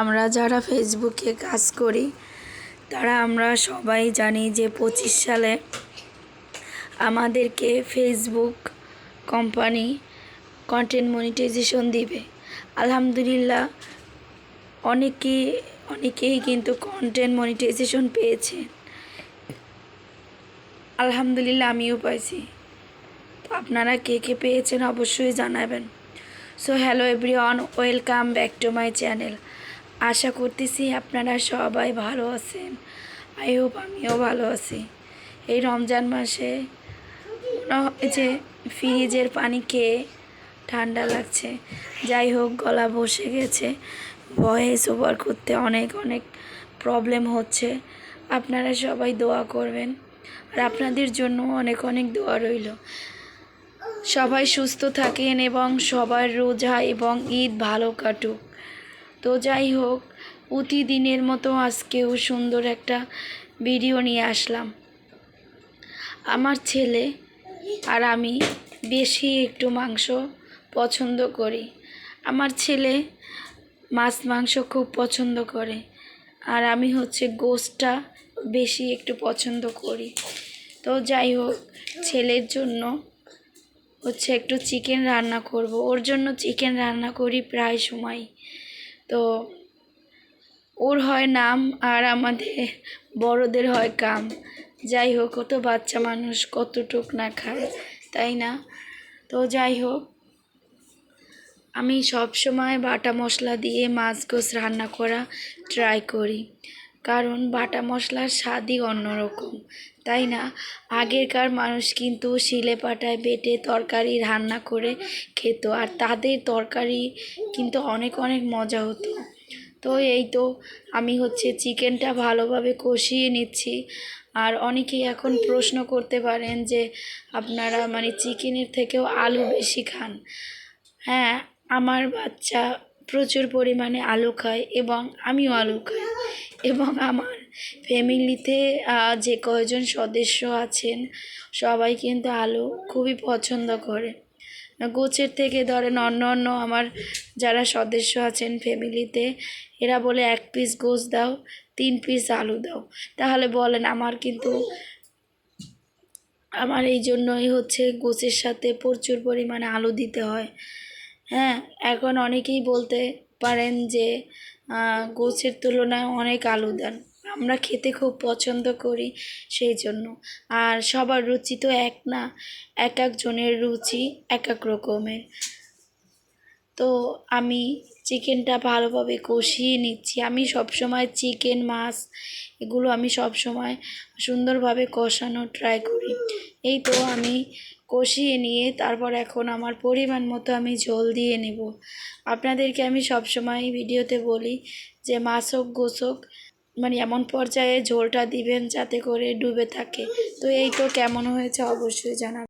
আমরা যারা ফেসবুকে কাজ করি, তারা আমরা সবাই জানি যে পঁচিশ সালে আমাদেরকে ফেসবুক কোম্পানি কন্টেন্ট মনিটাইজেশন দিবে। আলহামদুলিল্লাহ অনেকেই অনেকেই কিন্তু কন্টেন্ট মনিটাইজেশন পেয়েছে। আলহামদুলিল্লাহ আমিও পাইছি। তো আপনারা কে কে পেয়েছেন অবশ্যই জানাবেন। So hello everyone welcome back to my channel আশা করতেছি আপনারা সবাই ভালো আছেন। আই হোপ আমিও ভালো আছি। এই রমজান মাসে যে ফ্রিজের পানি খেয়ে ঠান্ডা লাগছে। যাই হোক, গলা বসে গেছে। ভয়েস ওভার করতে অনেক অনেক প্রবলেম হচ্ছে। আপনারা সবাই দোয়া করবেন। আর আপনাদের জন্য অনেক অনেক দোয়া রইল। সবাই সুস্থ থাকেন এবং সবার রোজা এবং ঈদ ভালো কাটুক। তো যাই হোক, প্রতিদিনের মতো আজকেও সুন্দর একটা ভিডিও নিয়ে আসলাম। আমার ছেলে আর আমি বেশি একটু মাংস পছন্দ করি। আমার ছেলে মাছ মাংস খুব পছন্দ করে আর আমি হচ্ছে গোশটা বেশি একটু পছন্দ করি। তো যাই হোক, ছেলের জন্য হচ্ছে একটু চিকেন রান্না করব। ওর জন্য চিকেন রান্না করি প্রায় সময়। তো ওর হয় নাম আর আমাদের বড়দের হয় কাম। যাই হোক কত বাচ্চা মানুষ, কতটুক না খায়, তাই না? তো যাই হোক, আমি সব সময় বাটা মশলা দিয়ে মাছ গোস রান্না করা ট্রাই করি। কারণ বাটা মশলার স্বাদই অন্যরকম, তাই না? আগেকার মানুষ কিন্তু শিলে পাটায় বেটে তরকারি রান্না করে খেত, আর তাদের তরকারি কিন্তু অনেক অনেক মজা হতো। তো এই তো আমি হচ্ছে চিকেনটা ভালোভাবে কষিয়ে নিচ্ছি। আর অনেকেই এখন প্রশ্ন করতে পারেন যে আপনারা মানে চিকেনের থেকেও আলু বেশি খান। হ্যাঁ আমার বাচ্চা প্রচুর পরিমাণে আলু খায় এবং আমিও আলু খাই। এবং আমার ফ্যামিলিতে যে কয়জন সদস্য আছেন, সবাই কিন্তু আলু খুবই পছন্দ করে। গোছের থেকে ধরেন অন্য অন্য আমার যারা সদস্য আছেন ফ্যামিলিতে, এরা বলে এক পিস গোছ দাও, তিন পিস আলু দাও। তাহলে বলেন আমার কিন্তু আমার এই জন্যই হচ্ছে গোছের সাথে প্রচুর পরিমাণে আলু দিতে হয়। হ্যাঁ এখন অনেকেই বলতে পারেন যে গোছের তুলনায় অনেক আলু দেন। আমরা খেতে খুব পছন্দ করি সেই জন্য। আর সবার রুচি তো এক না, এক একজনের রুচি এক এক রকমের। তো আমি চিকেনটা ভালোভাবে কষিয়ে নিচ্ছি। আমি সবসময় চিকেন, মাছ এগুলো আমি সব সময় সুন্দরভাবে কষানোর ট্রাই করি। এই তো আমি কষিয়ে নিয়ে তারপর এখন আমার পরিমাণ মতো আমি ঝোল দিয়ে নেব। আপনাদেরকে আমি সবসময় ভিডিওতে বলি যে মাছ হোক গোস হোক মানে এমন পর্যায়ে ঝোলটা দিবেন যাতে করে ডুবে থাকে। তো এই তো কেমন হয়েছে অবশ্যই জানাবেন।